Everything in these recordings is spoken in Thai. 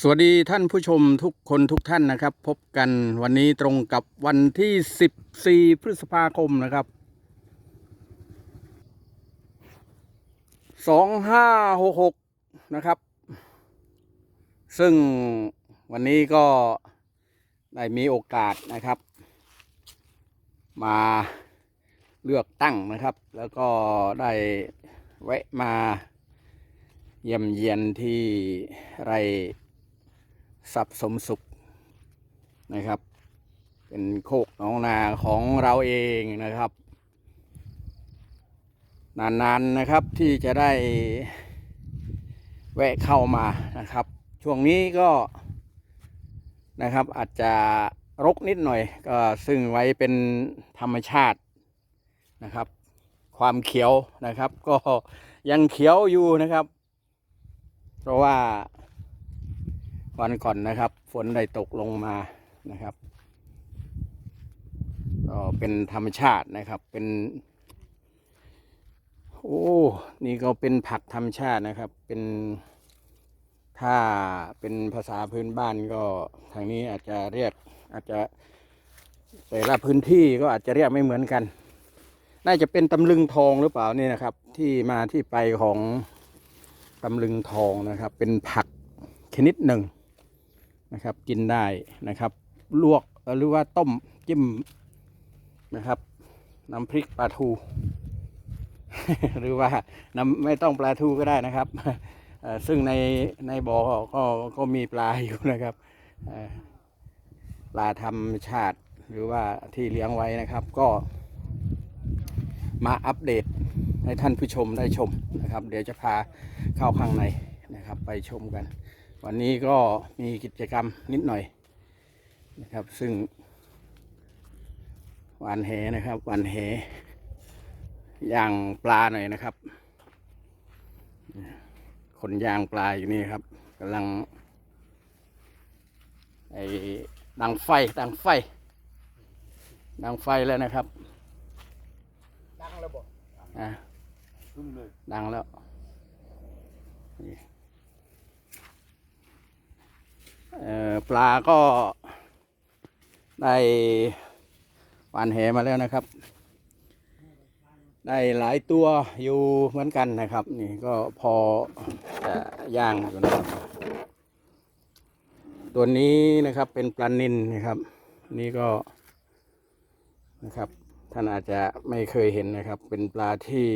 สวัสดีท่านผู้ชมทุกคนทุกท่านนะครับ พบกันวันนี้ตรงกับวันที่ 14 พฤษภาคมนะครับ 2566 นะครับ ซึ่งวันนี้ก็ได้มีโอกาสนะครับ มาเลือกตั้งนะครับ แล้วก็ได้แวะมาเยี่ยมเยียนที่ไร ทรัพย์สมสุขนะครับ เป็นโคกหนองนาของเราเองนะครับ นานๆนะครับที่จะได้แวะเข้ามานะครับ ช่วงนี้ก็นะครับอาจจะรกนิดหน่อยก็ซึ่งไว้เป็นธรรมชาตินะครับ ความเขียวนะครับ ก็ยังเขียวอยู่นะครับ เพราะว่า วันก่อนนะครับ ฝนได้ตกลงมานะครับก็เป็นธรรมชาตินะครับเป็น โอ้ นี่ก็เป็นผักธรรมชาตินะครับ เป็นถ้าเป็นภาษาพื้นบ้านก็ทางนี้อาจจะเรียกอาจจะแต่ละพื้นที่ก็อาจจะเรียกไม่เหมือนกัน น่าจะเป็นตำลึงทองหรือเปล่านี่นะครับ ที่มาที่ไปของตำลึงทองนะครับ เป็นผักชนิดหนึ่ง นะครับ กินได้นะครับ ลวกหรือว่าต้มจิ้มนะครับน้ำพริกปลาทู หรือว่าน้ำไม่ต้องปลาทูก็ได้นะครับซึ่งในในบ่อก็ก็มีปลาอยู่นะครับปลาธรรมชาติหรือว่าที่เลี้ยงไว้นะครับ ก็มาอัปเดตให้ท่านผู้ชมได้ชมนะครับ เดี๋ยวจะพาเข้าข้างในนะครับ ไปชมกัน วันนี้ก็มีกิจกรรมนิดหน่อยนะครับ ซึ่งหวานแหนะครับหวานแหย่างปลาหน่อยนะครับ คนย่างปลาอยู่นี่ครับกำลังไอ้ดังไฟดังไฟดังไฟแล้วนะครับ ดังแล้วบอกอะพึ่งเลยดังแล้วนี่เอ่อ ปลาก็ได้หวานแหมาแล้วนะครับ ได้หลายตัวอยู่เหมือนกันนะครับ นี่ก็พอย่างอยู่นะครับ ตัวนี้นะครับเป็นปลานินนะครับ นี่ก็นะครับท่านอาจจะไม่เคยเห็นนะครับ เป็นปลาที่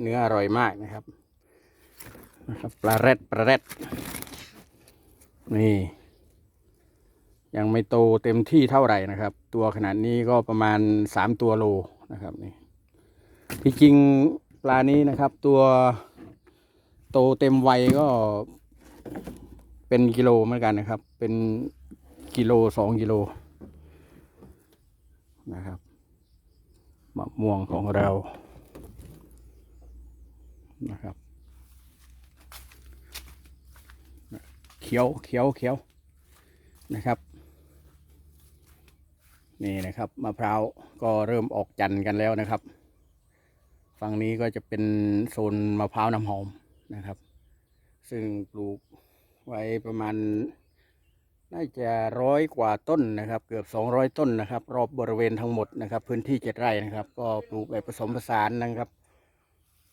เนื้ออร่อยมากนะครับนะครับปลาแรดปลาแรดนี่ ยังไม่โตเต็มที่เท่าไหร่นะครับ ตัวขนาดนี้ก็ประมาณสามตัวโลนะครับนี่ที่จริงปลานี้นะครับ ตัวโตเต็มวัยก็เป็นกิโลเหมือนกันนะครับ เป็นกิโลสองกิโลนะครับมะม่วงของเรานะครับ เขียวเขียวเขียวนะครับ นี่นะครับมะพร้าวก็เริ่มออกจันทร์กันแล้วนะครับ ฝั่งนี้ก็จะเป็นโซนมะพร้าวน้ำหอมนะครับ ซึ่งปลูกไว้ประมาณน่าจะร้อยกว่าต้นนะครับ เกือบ 200 ต้นนะครับ รอบบริเวณทั้งหมดนะครับ พื้นที่เจ็ดไร่นะครับ ก็ปลูกแบบผสมผสานนะครับ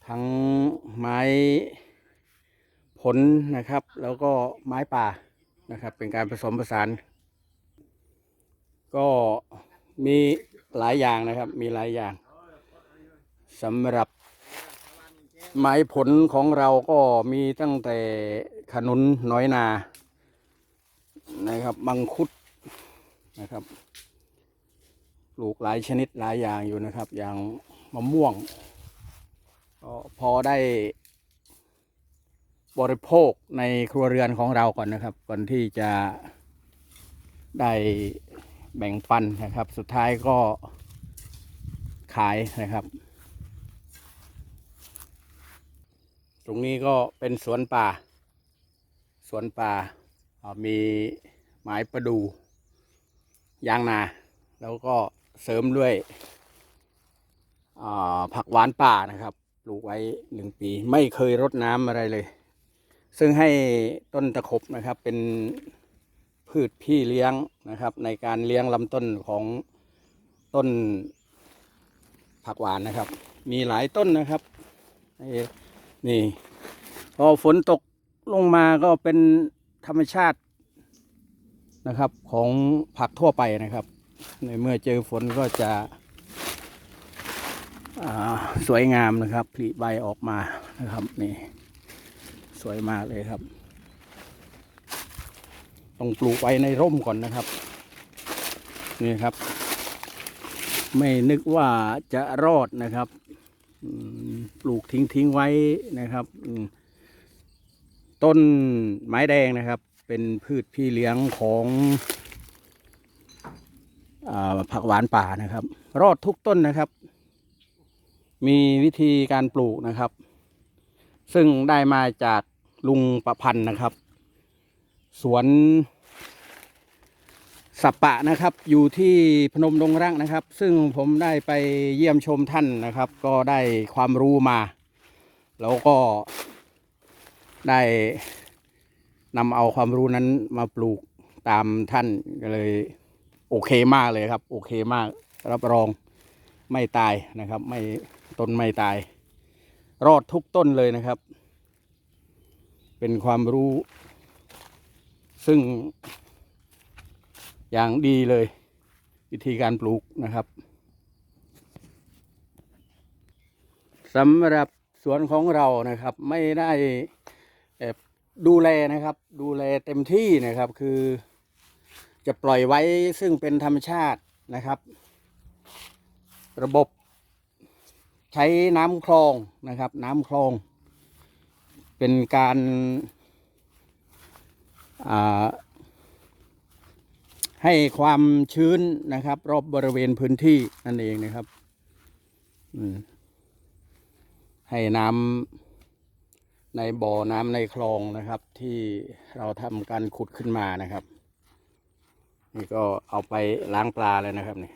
ทั้งไม้ผลนะครับ แล้วก็ไม้ป่านะครับ เป็นการผสมผสาน ก็มีหลายอย่างนะครับ มีหลายอย่างสำหรับไม้ผลของเราก็มีตั้งแต่ขนุนน้อยนานะครับมังคุดนะครับปลูกหลายชนิดหลายอย่างอยู่นะครับ อย่างมะม่วงก็พอได้บริโภคในครัวเรือนของเราก่อนนะครับ ก่อนที่จะได้ แบ่งปันนะครับ สุดท้ายก็ขายนะครับ ตรงนี้ก็เป็นสวนป่า สวนป่า มีไม้ประดูยางนา แล้วก็เสริมด้วยผักหวานป่านะครับ ปลูกไว้หนึ่งปี ไม่เคยรดน้ำอะไรเลย ซึ่งให้ต้นตะขบนะครับเป็น พืชพี่เลี้ยงนะครับ ในการเลี้ยงลำต้นของต้นผักหวานนะครับ มีหลายต้นนะครับนี่พอฝนตกลงมาก็เป็นธรรมชาตินะครับของผักทั่วไปนะครับ ในเมื่อเจอฝนก็จะสวยงามนะครับผลิใบออกมานะครับนี่สวยมากเลยครับ ต้องปลูกไว้ในร่มก่อนนะครับ นี่ครับ ไม่นึกว่าจะรอดนะครับปลูกทิ้งทิ้งไว้นะครับต้นไม้แดงนะครับ เป็นพืชพี่เลี้ยงของอผักหวานป่านะครับ รอดทุกต้นนะครับ มีวิธีการปลูกนะครับ ซึ่งได้มาจากลุงประพันธ์นะครับ สวนสัปปะนะครับ อยู่ที่พนมดงรักนะครับ ซึ่งผมได้ไปเยี่ยมชมท่านนะครับ ก็ได้ความรู้มา แล้วก็ได้นำเอาความรู้นั้นมาปลูกตามท่านก็เลย โอเคมากเลยครับ โอเคมาก รับรองไม่ตายนะครับ ไม่ต้นไม่ตาย รอดทุกต้นเลยนะครับ เป็นความรู้ ซึ่ง อย่างดีเลย วิธีการปลูกนะครับสำหรับสวนของเรานะครับ ไม่ได้ดูแลนะครับ ดูแลเต็มที่นะครับคือ จะปล่อยไว้ซึ่งเป็นธรรมชาตินะครับ ระบบใช้น้ำคลองนะครับ น้ำคลอง เป็นการ ให้ความชื้นนะครับ รอบบริเวณพื้นที่นั่นเองนะครับให้น้ำในบ่อน้ำในคลองนะครับ ที่เราทำการขุดขึ้นมานะครับ นี่ก็เอาไปล้างปลาเลยนะครับนี่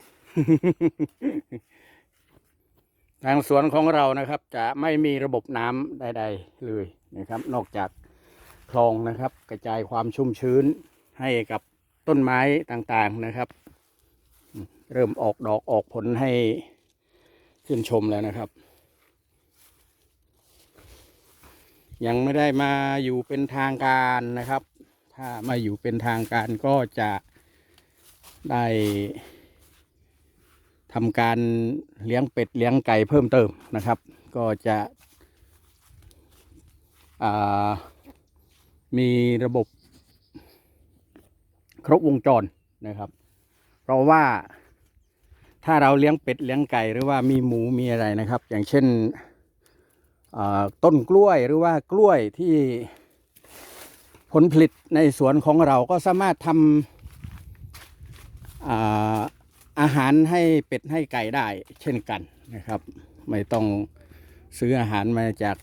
ทางสวนของเรานะครับ จะไม่มีระบบน้ำใด ๆ เลยนะครับ นอกจาก คลองนะครับ กระจายความชุ่มชื้นให้กับต้นไม้ต่างๆนะครับ เริ่มออกดอกออกผลให้ขึ้นชมแล้วนะครับ ยังไม่ได้มาอยู่เป็นทางการนะครับ ถ้ามาอยู่เป็นทางการก็จะได้ทำการเลี้ยงเป็ดเลี้ยงไก่เพิ่มเติมนะครับ ก็จะอ่า มีระบบ ครบวงจรนะครับ เพราะว่าถ้าเราเลี้ยงเป็ดเลี้ยงไก่หรือว่ามีหมูมีอะไรนะครับ อย่างเช่นต้นกล้วยหรือว่ากล้วยที่ผลผลิตในสวนของเราก็สามารถทำอาอาหารให้เป็ดให้ไก่ได้เช่นกันนะครับ ไม่ต้องซื้ออาหารมาจาก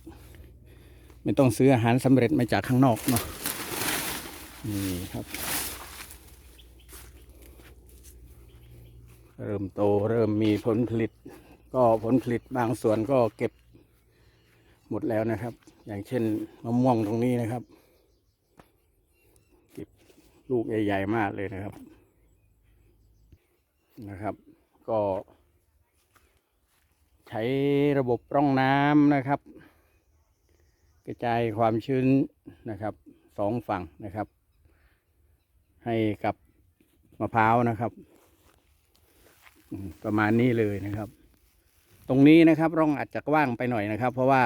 ไม่ต้องซื้ออาหารสำเร็จมาจากข้างนอกเนาะนี่ครับ เริ่มโตเริ่มมีผลผลิต ก็ผลผลิตบางส่วนก็เก็บหมดแล้วนะครับ อย่างเช่นมะม่วงตรงนี้นะครับ เก็บลูกใหญ่ๆมากเลยนะครับนะครับ ก็ ใช้ระบบร่องน้ำนะครับ กระจายความชื้นนะครับสองฝั่งนะครับ ให้กับมะพร้าวนะครับประมาณนี้เลยนะครับ ตรงนี้นะครับร่องอาจจะกว้างไปหน่อยนะครับ เพราะว่า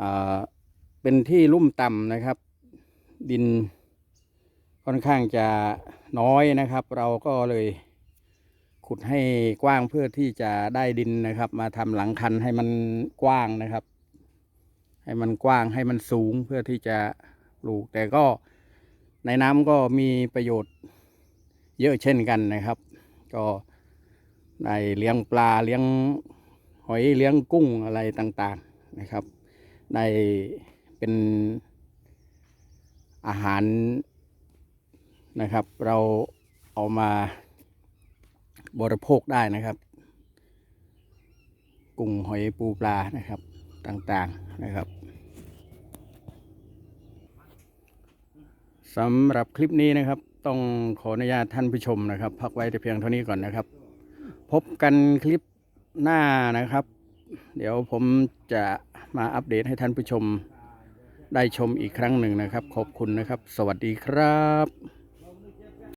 อ่าเป็นที่ลุ่มต่ำนะครับ ดินค่อนข้างจะน้อยนะครับ เราก็เลยขุดให้กว้างเพื่อที่จะได้ดินนะครับ มาทำหลังคันให้มันกว้างนะครับ ให้มันกว้างให้มันสูงเพื่อที่จะปลูก แต่ก็ในน้ำก็มีประโยชน์เยอะเช่นกันนะครับ ก็ได้เลี้ยงปลาเลี้ยงหอยเลี้ยงกุ้งอะไรต่างๆนะครับได้เป็นอาหารนะครับ เราเอามาบริโภคได้นะครับ กุ้งหอยปูปลานะครับต่างๆนะครับ สำหรับคลิปนี้นะครับ ต้องขออนุญาตท่านผู้ชมนะครับ พักไว้แต่เพียงเท่านี้ก่อนนะครับ พบกันคลิปหน้านะครับ เดี๋ยวผมจะมาอัปเดตให้ท่านผู้ชมได้ชมอีกครั้งหนึ่งนะครับ ขอบคุณนะครับ สวัสดีครับ